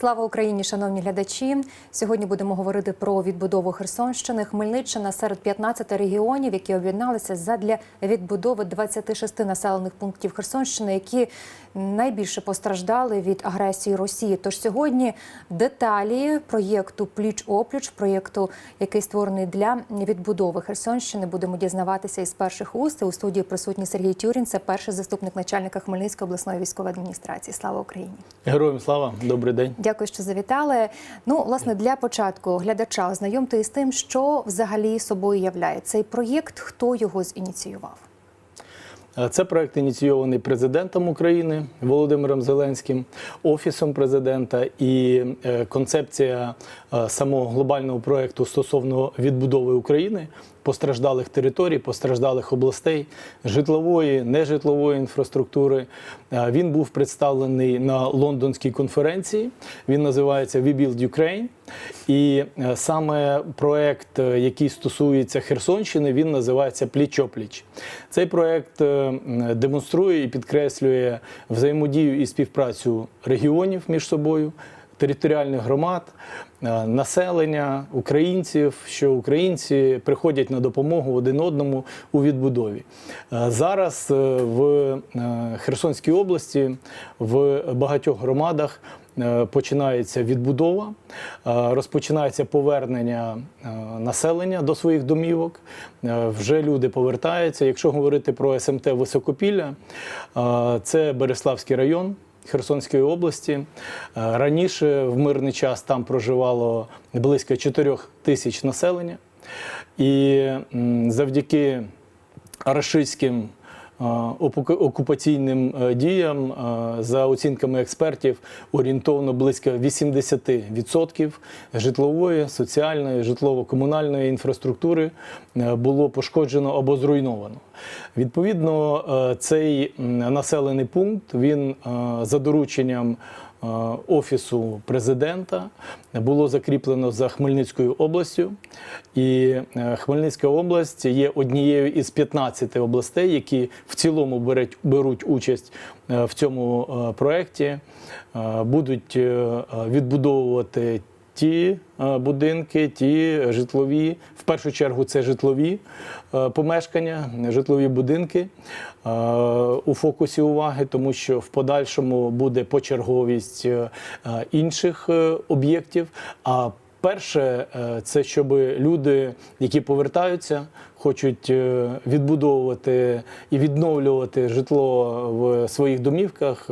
Слава Україні, шановні глядачі. Сьогодні будемо говорити про відбудову Херсонщини. Хмельниччина серед 15 регіонів, які об'єдналися задля відбудови 26 населених пунктів Херсонщини, які найбільше постраждали від агресії Росії. Тож сьогодні деталі проєкту Пліч опліч, проєкту, який створений для відбудови Херсонщини, будемо дізнаватися із перших уст. У студії присутній Сергій Тюрін, це перший заступник начальника Хмельницької обласної військової адміністрації. Слава Україні! Героям слава, добрий день. Дякую, що завітали. Ну, власне, для початку глядача ознайомте із тим, що взагалі собою являє цей проєкт, хто його зініціював. Е, Це проект ініційований президентом України Володимиром Зеленським, офісом президента, і е, концепція е, самого глобального проекту стосовно відбудови України, постраждалих територій, постраждалих областей, житлової, нежитлової інфраструктури. Е, Він був представлений на лондонській конференції. Він називається We Ukraine. І е, саме проект, е, який стосується Херсонщини, він називається Пліч-опліч. Цей проект демонструє і підкреслює взаємодію і співпрацю регіонів між собою. Територіальних громад, е, населення, українців, що українці приходять на допомогу один одному у відбудові. Е, Зараз е, в Херсонській області в багатьох громадах починається відбудова, розпочинається повернення населення до своїх домівок. Вже люди повертаються. Якщо говорити про СМТ Високопілля, е, це Береславський район. Херсонської області. Е, раніше в мирний час там проживало близько 4 тисяч населення, і завдяки рашистським окупаційним е, діям, е, за оцінками експертів, орієнтовно близько 80% житлової, соціальної, житлово-комунальної інфраструктури е, було пошкоджено або зруйновано. Відповідно, е, цей населений пункт він е, за дорученням е, Офісу президента було закріплено за Хмельницькою областю. І е, Хмельницька область є однією із 15 областей, які в цілому беруть, беруть участь е, в цьому е, проєкті, Е, будуть е, е, відбудовувати ті е, будинки, ті житлові, в першу чергу це житлові е, помешкання, житлові будинки е, у фокусі уваги, тому що в подальшому буде почерговість інших об'єктів. А Перше, це щоб люди, які повертаються, хочуть відбудовувати і відновлювати житло в своїх домівках,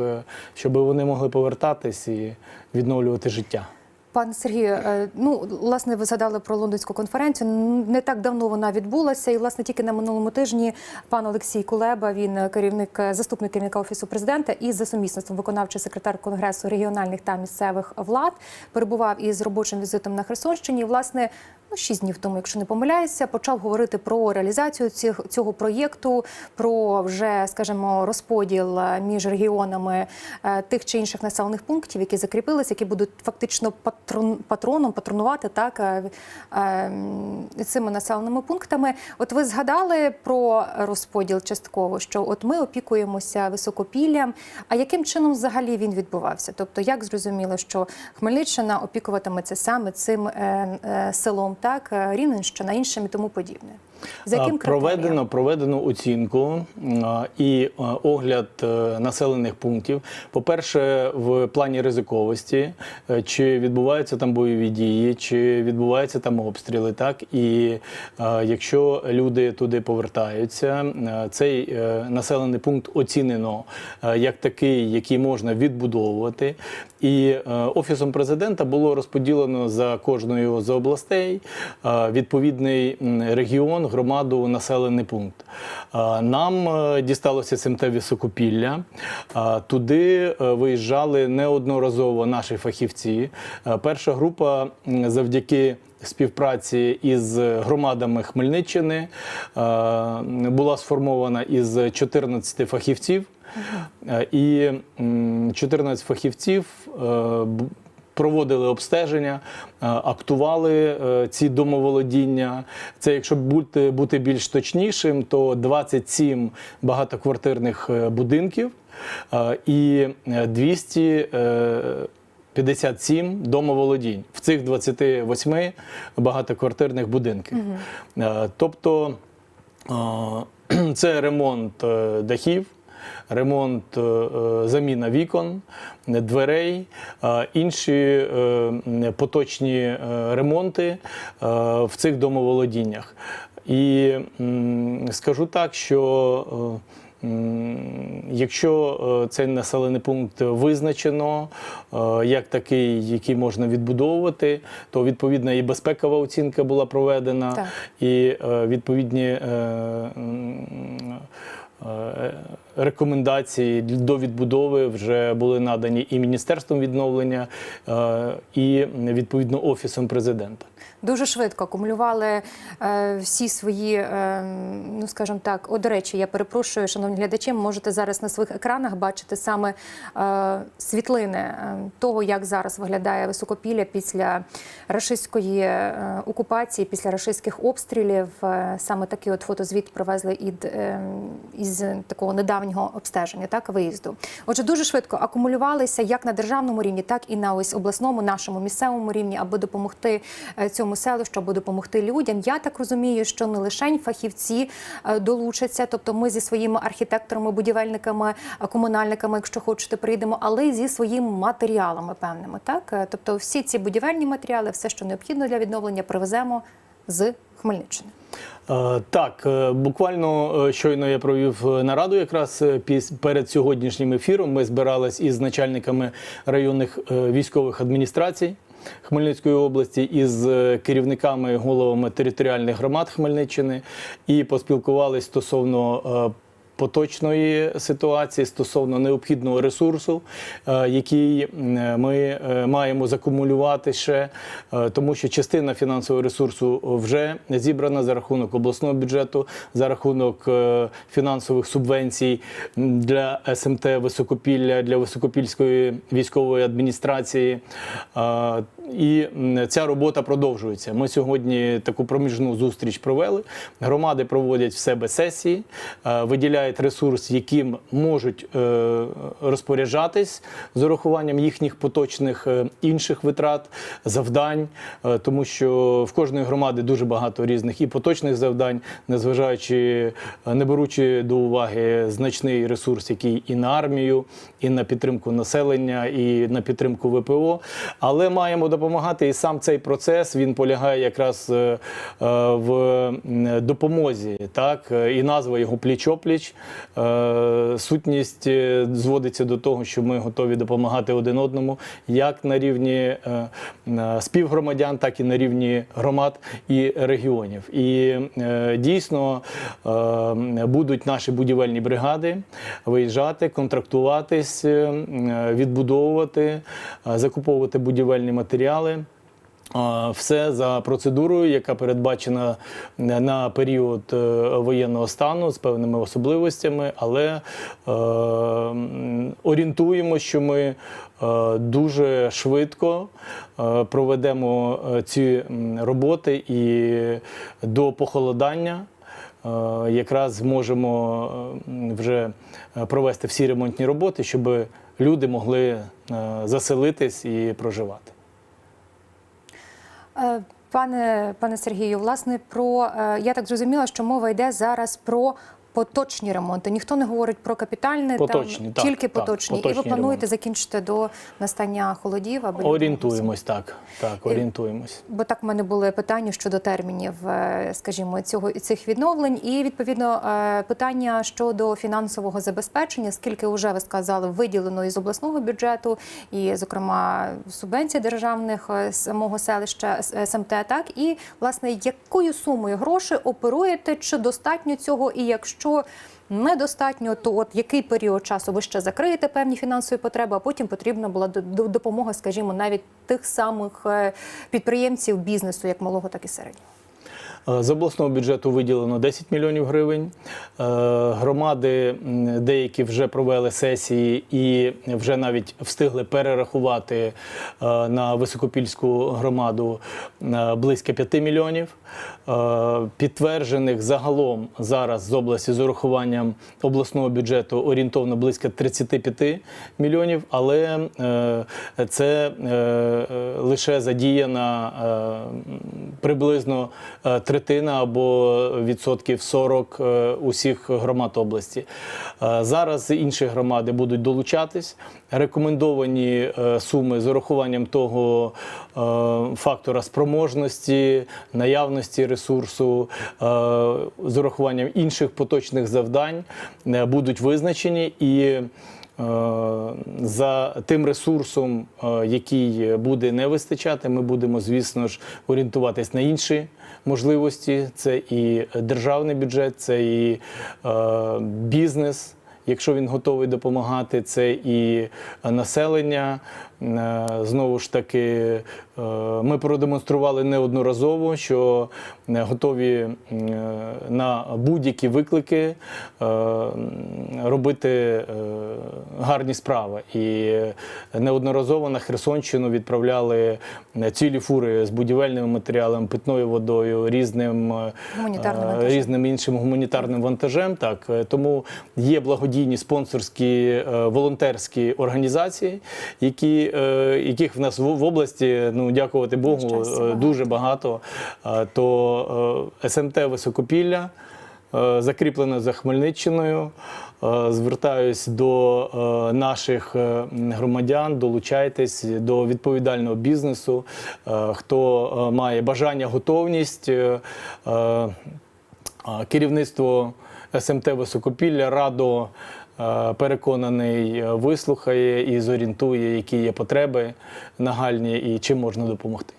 щоб вони могли повертатись і відновлювати життя. Пане Сергію, е, ну власне, ви згадали про лондонську конференцію. Не так давно вона відбулася, і власне тільки на минулому тижні пан Олексій Кулеба, він е, керівник е, заступник керівника офісу президента і за сумісництвом виконавчий секретар конгресу регіональних та місцевих влад, перебував із робочим візитом на Херсонщині. Власне, ну шість днів тому, якщо не помиляюся, почав говорити про реалізацію цих, цього проєкту, про вже, скажімо, розподіл е, між регіонами е, тих чи інших населених пунктів, які закріпилися, які будуть фактично патрон, патроном патронувати так е, цими населеними пунктами. От ви згадали про розподіл частково, що от ми опікуємося високопіллям. А яким чином взагалі він відбувався? Тобто, як зрозуміло, що Хмельниччина опікуватиметься саме цим селом, так е, Рівненщина, іншим і тому подібне. За яким проведено, проведено оцінку і огляд е, населених пунктів. По-перше, в плані ризиковості, е, чи відбуваються там бойові дії, чи відбуваються там обстріли. Так і якщо люди туди повертаються, е, цей населений пункт оцінено як такий, який можна відбудовувати. І офісом президента було розподілено за кожною з областей відповідний регіон, громаду, населений пункт. Нам е, дісталося СМТ Високопілля. Е, Туди е, виїжджали неодноразово наші фахівці. Е, Перша група завдяки співпраці із громадами Хмельниччини була сформована із 14 фахівців. І м, 14 фахівців проводили обстеження, е, актували е, ці домоволодіння. Це, якщо бути, бути більш точнішим, то 27 багатоквартирних е, будинків і е, 200 е, 57 домоволодінь в цих 28 багатоквартирних будинках. Е, Тобто це ремонт дахів, ремонт е, е, заміна вікон, дверей, е, інші поточні ремонти в цих домоволодіннях. І скажу так, що якщо цей населений пункт визначено як такий, який можна відбудовувати, то відповідна і безпекова оцінка була проведена, Так. і відповідні. Рекомендації до відбудови вже були надані і Міністерством відновлення, е, і відповідно Офісом президента. Дуже швидко акумулювали е, всі свої, е, ну скажімо так, о, до речі, я перепрошую, шановні глядачі, можете зараз на своїх екранах бачити саме світлини того, як зараз виглядає високопілля після рашистської окупації, після рашистських обстрілів. Саме такий от фотозвіт привезли із такого недавнього обстеження, так виїзду. Отже, дуже швидко акумулювалися як на державному рівні, так і на ось обласному, нашому місцевому рівні, аби допомогти е, цьому селищу, аби допомогти людям. Я так розумію, що не лише фахівці е, долучаться, тобто ми зі своїми архітекторами, будівельниками, е, комунальниками, якщо хочете, прийдемо, але зі своїми матеріалами певними. Так, тобто, всі ці будівельні матеріали, все, що необхідно для відновлення, привеземо з Хмельниччини. Е, Так, е, буквально е, щойно я провів нараду якраз перед сьогоднішнім ефіром. Ми збирались із начальниками районних військових адміністрацій. Хмельницької області із керівниками головами територіальних громад Хмельниччини і поспілкувалися стосовно поточної ситуації стосовно необхідного ресурсу, е, який ми е, маємо закумулювати ще, е, тому що частина фінансового ресурсу вже зібрана за рахунок обласного бюджету, за рахунок е, фінансових субвенцій для СМТ Високопілля, для Високопільської військової адміністрації. Е, І ця робота продовжується. Ми сьогодні таку проміжну зустріч провели. Громади проводять в себе сесії, е, виділяють ресурс, яким можуть е, розпоряджатись з урахуванням їхніх поточних е, інших витрат, завдань, е, тому що в кожної громади дуже багато різних і поточних завдань, незважаючи, не беручи до уваги значний ресурс, який і на армію, і на підтримку населення, і на підтримку ВПО. Але маємо допомагати. І сам цей процес він полягає якраз в допомозі. Так і назва його пліч-опліч. Е, Сутність е, зводиться до того, що ми готові допомагати один одному, як на рівні е, співгромадян, так і на рівні громад і регіонів. І дійсно будуть наші будівельні бригади виїжджати, контрактуватись, відбудовувати, закуповувати будівельні матеріали. Все за процедурою, яка передбачена на період е, воєнного стану з певними особливостями, але е, орієнтуємо, що ми е, дуже швидко е, проведемо ці роботи і до похолодання. Якраз зможемо вже провести всі ремонтні роботи, щоб люди могли заселитись і проживати. Е, Пане пане Сергію, власне, про е, я так зрозуміла, що мова йде зараз про поточні ремонти. Ніхто не говорить про капітальні, Поточні, там так, тільки так, поточні. І ви плануєте ремонти. закінчити до настання холодів, аби Орієнтуємось так. Так, орієнтуємось. Бо так в мене були питання щодо термінів, е, скажімо, цього цих відновлень, і відповідно е, питання щодо фінансового забезпечення, скільки вже ви сказали, виділено із обласного бюджету, і, зокрема, субвенцій державних е, самого селища е, СМТ, так і власне якою сумою грошей оперуєте, чи достатньо цього, і якщо недостатньо, то от який період часу ви ще закриєте певні фінансові потреби, а потім потрібна була допомога, скажімо, навіть тих самих е, підприємців бізнесу, як малого, так і середнього. Е, З обласного бюджету виділено 10 мільйонів гривень. Е, Громади деякі вже провели сесії і вже навіть встигли перерахувати е, на високопільську громаду близько 5 мільйонів. Підтверджених загалом зараз з області з урахуванням обласного бюджету орієнтовно близько 35 мільйонів, але це лише задіяна приблизно е, третина або відсотків 40 е, усіх громад області. Е, Зараз інші громади будуть долучатись. Рекомендовані е, суми з урахуванням того фактора спроможності, наявності ресурсу, з урахуванням інших поточних завдань будуть визначені і. За тим ресурсом, який буде не вистачати, ми будемо, звісно ж, орієнтуватись на інші можливості. Це і державний бюджет, це і е, бізнес, якщо він готовий допомагати, це і населення. Е, Знову ж таки, е, ми продемонстрували неодноразово, що е, готові на будь-які виклики робити гарні справи. І неодноразово на Херсонщину відправляли цілі фури з будівельними матеріалами, питною водою, різним різним іншим гуманітарним вантажем. Так тому є благодійні спонсорські волонтерські організації, які, е, яких в нас в, області, ну дякувати Богу, е, дуже багато. Е, То СМТ Високопілля. Закріплено за Хмельниччиною. Звертаюсь до наших громадян, долучайтесь до відповідального бізнесу. Хто має бажання, готовність, Керівництво СМТ Високопілля радо переконаний, е, вислухає і зорієнтує, які є потреби нагальні і чим можна допомогти.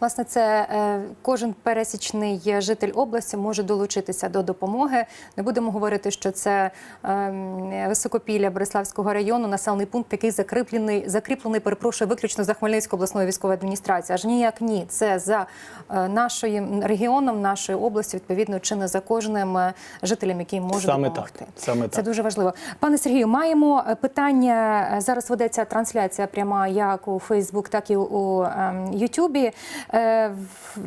Власне, це е, кожен пересічний житель області може долучитися до допомоги. Не будемо говорити, що це е, високопілля Бориславського району, населений пункт, який закріплений, закріплений, перепрошую, виключно за Хмельницькою обласною військовою адміністрацією. Аж ніяк ні. Це за е, нашою регіоном, нашої області, відповідно, чи не за кожним жителем, який може Саме допомогти. так. Саме Це так. дуже важливо. Пане Сергію, маємо питання. Зараз ведеться трансляція пряма як у Фейсбук, так і у ем, Ютубі. Е,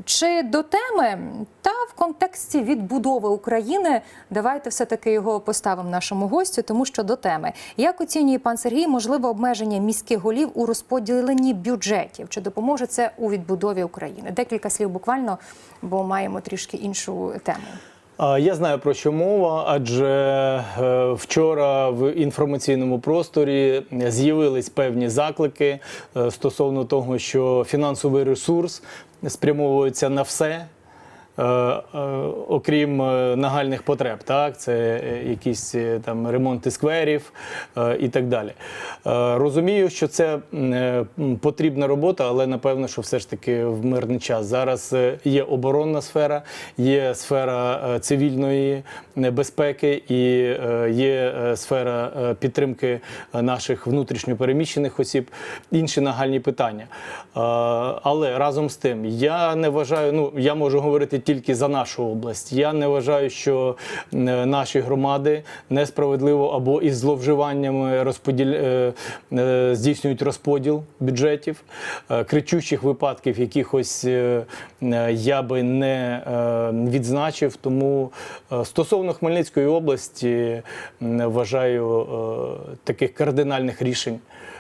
Чи до теми та в контексті відбудови України давайте все-таки його поставимо нашому гостю, тому що до теми. Як оцінює пан Сергій, можливе обмеження міських голів у розподіленні бюджетів? Чи допоможе це у відбудові України? Декілька слів буквально, бо маємо трішки іншу тему. Я знаю про що мова, адже е, вчора в інформаційному просторі з'явились певні заклики е, стосовно того, що фінансовий ресурс спрямовується на все. Е, е, Окрім е, нагальних потреб, так це якісь там ремонти скверів і так далі. Розумію, що це потрібна робота, але напевно, що все ж таки в мирний час. Зараз є оборонна сфера, є сфера цивільної безпеки і є сфера підтримки наших внутрішньопереміщених осіб, інші нагальні питання. Але разом з тим, я не вважаю, ну я можу говорити тільки за нашу область. Я не вважаю, що е, наші громади несправедливо або із зловживаннями розподіл... е, е, здійснюють розподіл бюджетів. Кричущих випадків якихось я би не відзначив. Тому стосовно Хмельницької області вважаю таких кардинальних рішень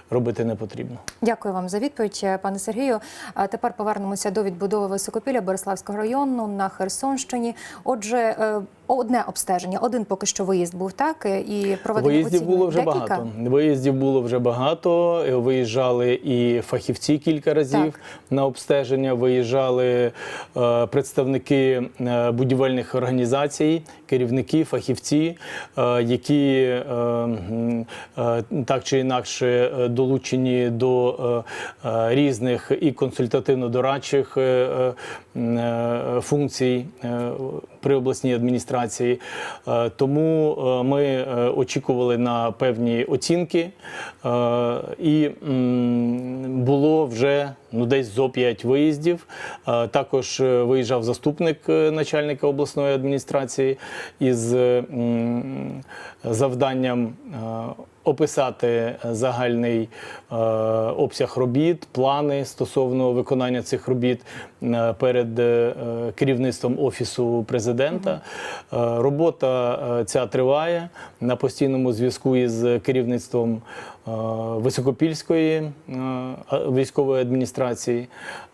робити не потрібно. Дякую вам за відповідь, е, пане Сергію. А тепер повернемося до відбудови високопілля Бориславського району на Херсонщині. Отже, е, одне обстеження, один поки що виїзд був так е, і проведення Виїздів було вже Декілька? багато. Виїздів було вже багато. Е, Виїжджали і фахівці кілька разів Так. на обстеження. Виїжджали е, представники е, будівельних організацій, керівники, фахівці, е, які е, е, так чи інакше долучені до е, е, різних і консультативно-дорадчих е, е, функцій е, при обласній адміністрації. Е, Тому е, ми е, очікували на певні оцінки, і було вже ну, десь зо 5 виїздів. Також виїжджав заступник начальника обласної адміністрації із завданням описати загальний е, обсяг робіт, плани стосовно виконання цих робіт е, перед е, керівництвом офісу президента. Е, робота е, ця триває на постійному зв'язку із керівництвом е, Високопільської е, військової адміністрації.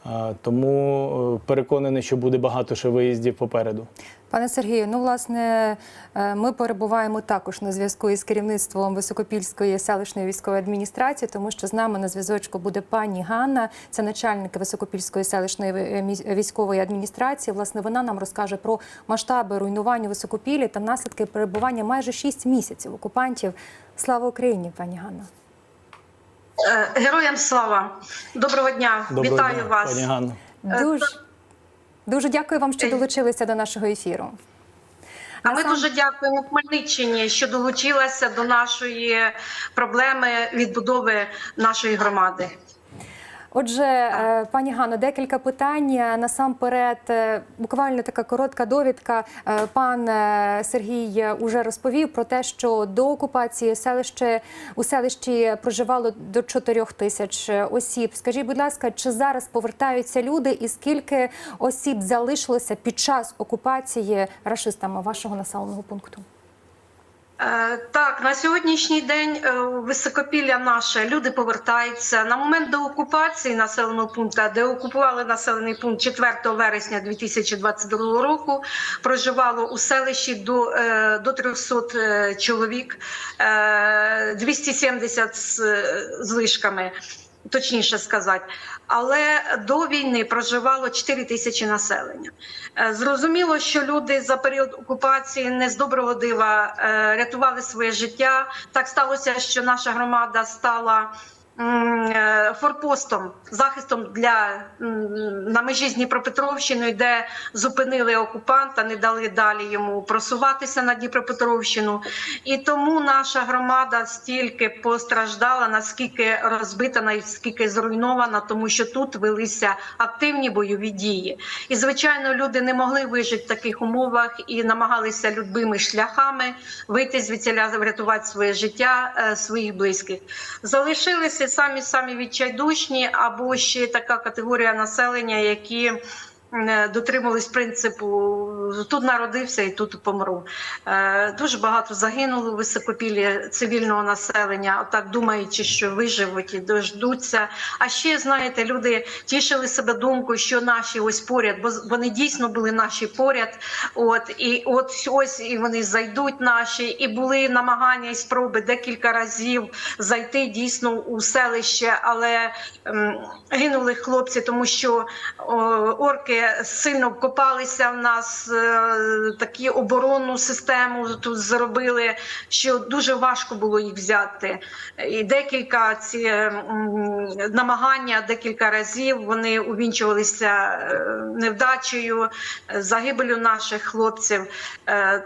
Е, Тому е, переконаний, що буде багато ще виїздів попереду. Пане Сергію, ну власне, е, ми перебуваємо також на зв'язку із керівництвом Високопільської селищної військової адміністрації, тому що з нами на зв'язочку буде пані Ганна, це начальник Високопільської селищної е, військової адміністрації. Власне, вона нам розкаже про масштаби руйнування високопілі та наслідки перебування майже 6 місяців окупантів. Слава Україні, пані Ганна. Е, Героям слава! Доброго дня! Доброго Вітаю дня, вас! пані Ганно. Дуже, дуже дякую вам, що Е, долучилися до нашого ефіру. А ми дуже дякуємо Хмельниччині, що долучилася до нашої проблеми відбудови нашої громади. Отже, е, пані Ганно, декілька питань. Насамперед, е, буквально така коротка довідка. Е, Пан е, Сергій уже розповів про те, що до окупації селище у селищі проживало до 4 тисяч осіб. Скажіть, будь ласка, чи зараз повертаються люди, і скільки осіб залишилося під час окупації рашистами вашого населеного пункту? Е, Так, на сьогоднішній день е, високопілля наше люди повертаються на момент деокупації населеного пункту, де окупували населений пункт 4 вересня 2022 року. Проживало у селищі до, е, до 300 е, чоловік, е, 270 з, з лишками. Точніше сказати, але до війни проживало 4 тисячі населення. Е, Зрозуміло, що люди за період окупації не з доброго дива е, рятували своє життя. Так сталося, що наша громада стала форпостом, захистом для на межі з Дніпропетровщиною, де зупинили окупанта, не дали далі йому просуватися на Дніпропетровщину. І тому наша громада стільки постраждала, наскільки розбита, наскільки зруйнована, тому що тут велися активні бойові дії. І звичайно, люди не могли вижити в таких умовах і намагалися любими шляхами вийти звідсіля, врятувати своє життя, е, своїх близьких. Залишилися самі самі відчайдушні, або ще така категорія населення, які дотримались принципу тут народився і тут помру. Е, Дуже багато загинуло в високопіллі цивільного населення, отак думаючи, що виживуть і дождуться. А ще знаєте, люди тішили себе думкою, що наші ось поряд, бо вони дійсно були наші поряд. От і от ось і вони зайдуть наші, і були намагання і спроби декілька разів зайти дійсно у селище, але гинули хлопці, тому що о, орки сильно вкопалися в нас, е, такі оборонну систему тут зробили, що дуже важко було їх взяти. І декілька ці намагання, декілька разів вони увінчувалися е, невдачею, е, загибелю наших хлопців.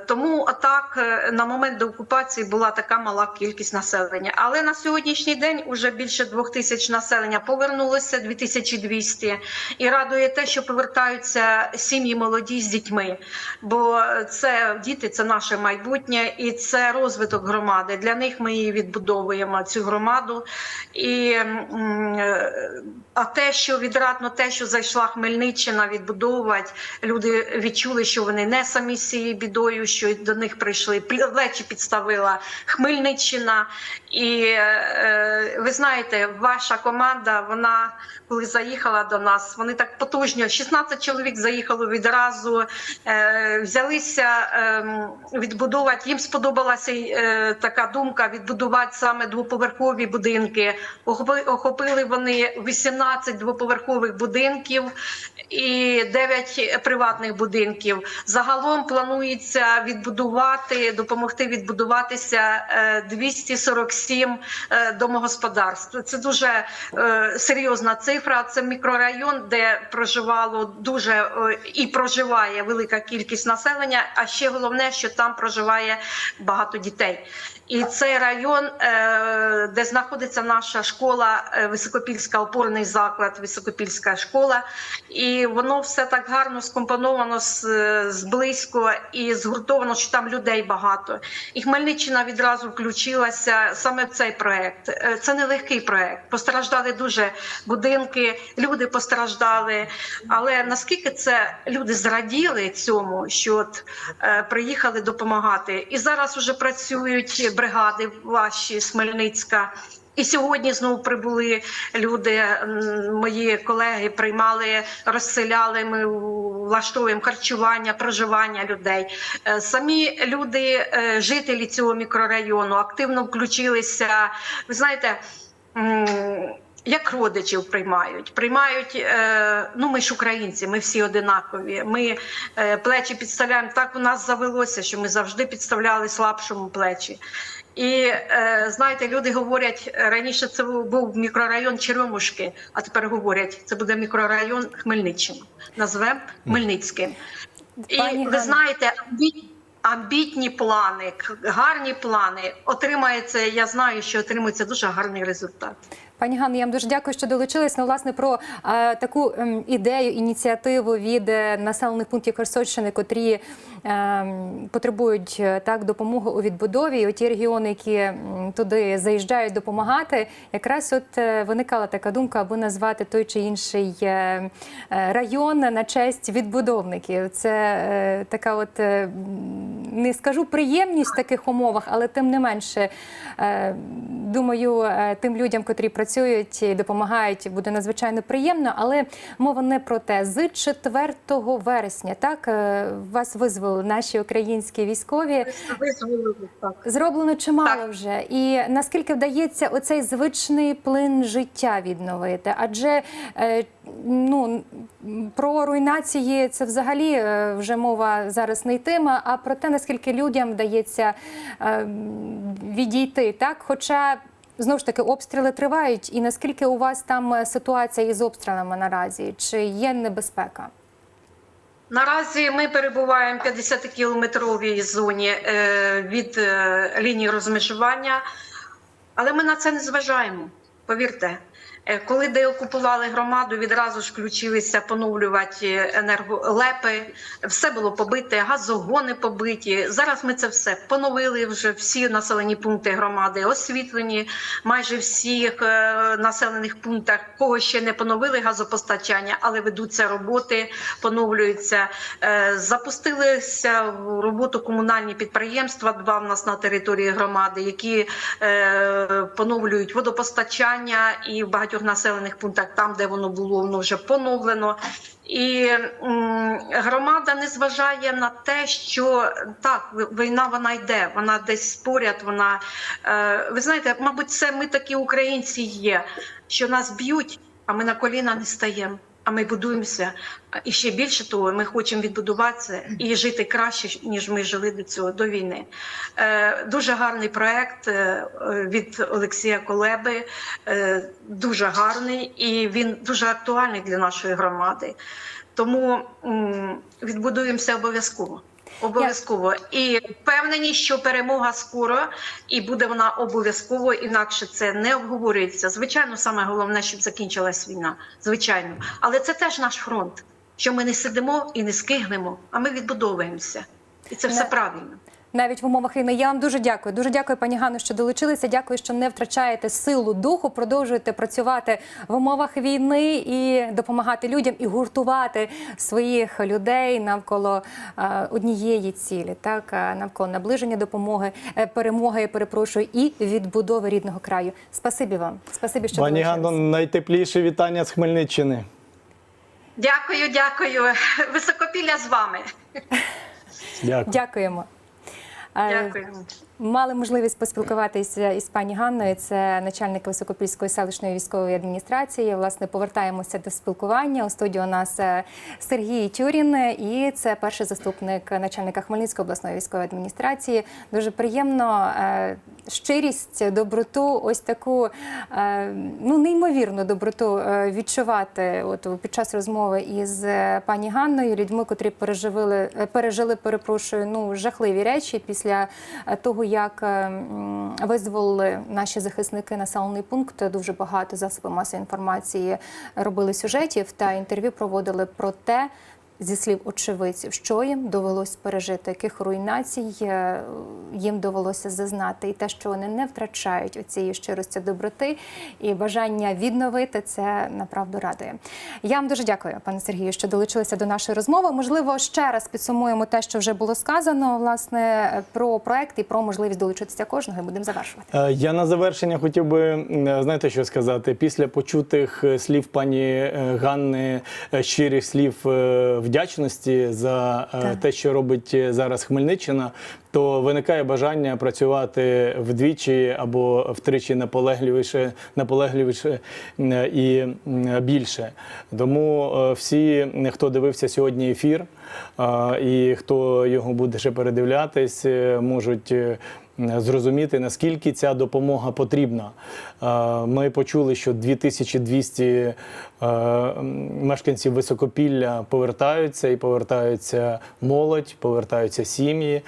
Тому атак на момент деокупації була така мала кількість населення. Але на сьогоднішній день уже більше двох тисяч населення повернулося, 2200. І радує те, що повертаються сім'ї молоді з дітьми. Бо це діти, це наше майбутнє і це розвиток громади. Для них ми її відбудовуємо цю громаду. І а те, що відрадно, те, що зайшла Хмельниччина відбудовувати, люди відчули, що вони не самі з цією бідою, що до них прийшли плечі підставила Хмельниччина. І е, ви знаєте, ваша команда, вона коли заїхала до нас, вони так потужно, 16 чоловік заїхало відразу, е, взялися е, відбудовувати. Їм сподобалася е, така думка відбудувати саме двоповерхові будинки. Охопи- Охопили вони 18 двоповерхових будинків і 9 приватних будинків. Загалом планується відбудувати, допомогти відбудуватися е, 247 е, домогосподарств. Це дуже серйозна цифра. Це мікрорайон, де проживало дуже е, і проживає велика кількість населення. А ще головне, що там проживає багато дітей. І цей район, е, де знаходиться наша школа, е, Високопільська опорний заклад, Високопільська школа, і воно все так гарно скомпоновано з, зблизько і згуртовано, що там людей багато. І Хмельниччина відразу включилася саме в цей проект. Це нелегкий проект. Постраждали дуже будинки, люди постраждали. Але наскільки це люди зраділи цьому, що от, е, приїхали допомагати, і зараз вже працюють бригади ваші з Хмельницька. І сьогодні знову прибули люди, мої колеги приймали, розселяли. Ми влаштовуємо харчування, проживання людей. Е, Самі люди, е, жителі цього мікрорайону, активно включилися. Ви знаєте. Як родичів приймають, приймають. Е, ну ми ж українці, ми всі одинакові. Ми е, плечі підставляємо. Так у нас завелося, що ми завжди підставляли слабшому плечі. І е, знаєте, люди говорять раніше. Це був- мікрорайон Черемушки, а тепер говорять, це буде мікрорайон Хмельниччина. Назвемо Хмельницьким. І ви знаєте, амбі- амбітні плани, гарні плани отримається. Я знаю, що отримується дуже гарний результат. Пані Ганно, я вам дуже дякую, що долучились. Ну, власне, про е, таку ем, ідею, ініціативу від е, населених пунктів Херсонщини, котрі ем, потребують е, так допомоги у відбудові. І оті регіони, які туди заїжджають допомагати, якраз от виникала така думка, аби назвати той чи інший район на честь відбудовників. Це е, така, от е, не скажу приємність в таких умовах, але тим не менше, е, думаю, е, тим людям, котрі працюють і допомагають, буде надзвичайно приємно. Але мова не про те. З 4 вересня так е, вас визвали наші українські військові. Так. Зроблено чимало Так. вже. І наскільки вдається оцей звичний плин життя відновити? Адже ну, про руйнації це взагалі е, вже мова зараз не йтиме, а про те, наскільки людям вдається е, відійти. Так? Хоча знову ж таки обстріли тривають, і наскільки у вас там е, ситуація із обстрілами наразі? Чи є небезпека? Наразі ми перебуваємо в 50-кілометровій зоні е, від лінії розмежування, але ми на це не зважаємо. Повірте, Е, коли деокупували громаду, відразу ж включилися поновлювати енерголепи. Все було побите, газогони побиті. Зараз ми це все поновили. Вже всі населені пункти громади освітлені. Майже всіх е, населених пунктах, кого ще не поновили газопостачання, але ведуться роботи, поновлюються. Е, Запустилися в роботу комунальні підприємства. Два в нас на території громади, які поновлюють водопостачання і в багатьох населених пунктах, там де воно було, воно вже поновлено. І громада не зважає на те, що так, війна вона йде, вона десь поряд. Вона е, ви знаєте, мабуть, це ми такі українці є, що нас б'ють, а ми на коліна не стаємо. А ми будуємося. І ще більше того, ми хочемо відбудуватися і жити краще, ніж ми жили до цього до війни. Е, дуже гарний проект е, від Олексія Колеби, е, дуже гарний і він дуже актуальний для нашої громади. Тому відбудуємося обов'язково. Обов'язково і впевнені, що перемога скоро, і буде вона обов'язково, інакше це не обговорюється. Звичайно, саме головне, щоб закінчилась війна. Звичайно, але це теж наш фронт. Що ми не сидимо і не скигнемо, а ми відбудовуємося, і це все правильно. Навіть в умовах війни. Я вам дуже дякую. Дуже дякую, пані Ганно, що долучилися. Дякую, що не втрачаєте силу духу. Продовжуєте працювати в умовах війни і допомагати людям і гуртувати своїх людей навколо е, однієї цілі, так е, навколо наближення допомоги, е, перемоги. Я перепрошую, і відбудови рідного краю. Спасибі вам. Спасибі, що Пані. Ганно, найтепліші вітання з Хмельниччини. Дякую, дякую. Високопілля з вами. Дякую. Дякуємо. Е, Дякую. Мали можливість поспілкуватися із пані Ганною. Це начальник Високопільської селищної військової адміністрації. Власне, повертаємося до спілкування. У студії у нас е, Сергій Тюрін, і це перший заступник начальника Хмельницької обласної військової адміністрації. Дуже приємно е, щирість, доброту, ось таку ну неймовірну доброту відчувати. От під час розмови із пані Ганною, людьми, котрі переживали, е, пережили, перепрошую, ну жахливі речі після е, того, як е, визволили наші захисники населений пункт. Дуже багато засобів масової інформації робили сюжетів та інтерв'ю проводили про те. Зі слів очевидців, що їм довелось пережити, яких руйнацій е, їм довелося зазнати, і те, що вони не втрачають оцієї щирості доброти і бажання відновити це направду радує. Я вам дуже дякую, пане Сергію, що долучилися до нашої розмови. Можливо, ще раз підсумуємо те, що вже було сказано, власне, про проект і про можливість долучитися кожного. і Будемо завершувати. Е, Я на завершення хотів би е, знаєте, що сказати. Після почутих слів пані Ганни, щирих слів е, вдячності за е, Так. те, що робить е, зараз Хмельниччина, то виникає бажання працювати вдвічі або втричі наполегливіше, наполегливіше е, і більше. Тому всі, хто дивився сьогодні ефір, і хто його буде ще передивлятись, е, можуть. е, зрозуміти, наскільки ця допомога потрібна. Ми почули, що 2200 е, мешканців Високопілля повертаються і повертаються молодь, повертаються сім'ї.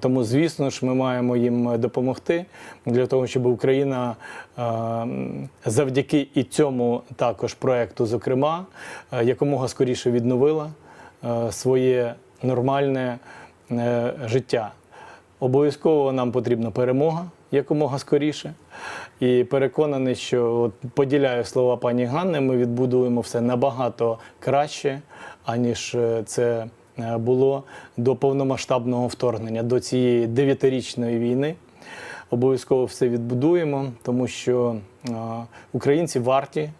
Тому, звісно ж, ми маємо їм допомогти для того, щоб Україна завдяки і цьому також проекту, зокрема, якомога скоріше відновила своє нормальне е, життя. Обов'язково нам потрібна перемога якомога скоріше. І переконаний, що от поділяю слова пані Ганни, ми відбудуємо все набагато краще, аніж е, це е, було до повномасштабного вторгнення, до цієї дев'ятирічної війни. Обов'язково все відбудуємо, тому що е, українці варті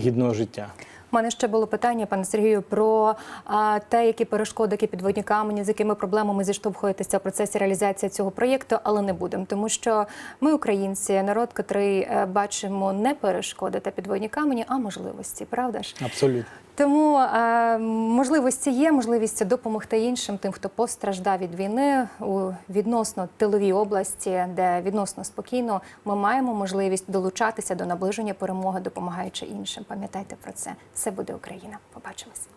гідного життя. У мене ще було питання, пане Сергію, про а, те, які перешкоди, які підводні камені, з якими проблемами зіштовхуєтеся в процесі реалізації цього проєкту, але не будемо, тому що ми, українці, народ, котрий е, бачимо не перешкоди та підводні камені, а можливості, правда ж? Абсолютно. Тому е, можливості є, можливість допомогти іншим, тим, хто постраждав від війни у відносно тиловій області, де відносно спокійно ми маємо можливість долучатися до наближення перемоги, допомагаючи іншим. Пам'ятайте про це. Все буде Україна. Побачимось.